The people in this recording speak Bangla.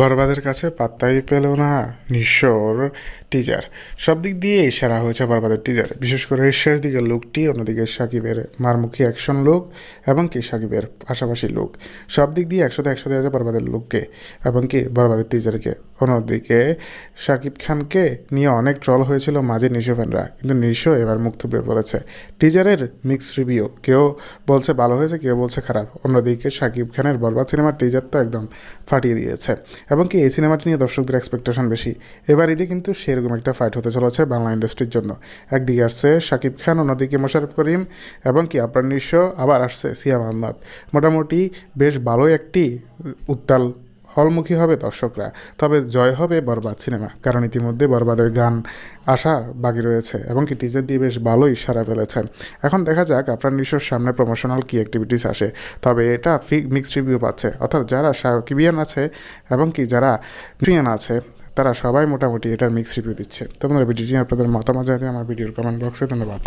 বরবাদের কাছে পাত্তাই পেল না নিশোর টিজার সব দিক দিয়েই সেরা হয়েছে বরবাদের টিজার বিশেষ করে শেষ দিকের লুকটি, অন্যদিকে সাকিবের মারমুখী অ্যাকশন লুক এবং কি সাকিবের পাশাপাশি লুক। সব দিক দিয়ে একশো দেওয়া যায় বরবাদের লুককে এবং কি বরবাদের টিজারকে অন্যদিকে সাকিব খানকে নিয়ে অনেক ট্রল হয়েছিল মাঝে নিশো ফ্যানরা কিন্তু নিশো এবার মুখ থুবড়ে বলেছে টিজারের মিক্স রিভিউ কেউ বলছে ভালো হয়েছে, কেউ বলছে খারাপ। অন্যদিকে সাকিব খানের বরবাদ সিনেমার টিজার তো একদম ফাটিয়ে দিয়েছে। এবং কি, এই সিনেমাটি নিয়ে দর্শকদের এক্সপেকটেশন বেশি। এবার ঈদে কিন্তু সেরকম একটা ফাইট হতে চলেছে বাংলা ইন্ডাস্ট্রির জন্য। একদিকে আসছে শাকিব খান অন্যদিকে মোশারফ করিম এবং কি, আপনার নিঃস্ব আবার আসছে সিয়াম আহমদ মোটামুটি বেশ ভালোই একটি উত্তাল হলমুখী হবে দর্শকরা। তবে জয় হবে বরবাদ সিনেমা, কারণ ইতিমধ্যে বরবাদের গান আসা বাকি রয়েছে এবং কি টিজার দিয়ে বেশ ভালোই সারা ফেলেছে এখন দেখা যাক আপনার নিশোর সামনে প্রমোশনাল কী অ্যাক্টিভিটিস আসে। তবে এটা ফিক মিক্সড রিভিউ পাচ্ছে। অর্থাৎ যারা সাকিবিয়ান আছে এবং কি যারা ট্রিয়ান আছে, তারা সবাই মোটামুটি এটার মিক্স রিভিউ দিচ্ছে। তো আপনারা ভিডিওটি আপনাদের মতামত জানিয়ে আমার ভিডিওর কমেন্ট বক্সে ধন্যবাদ।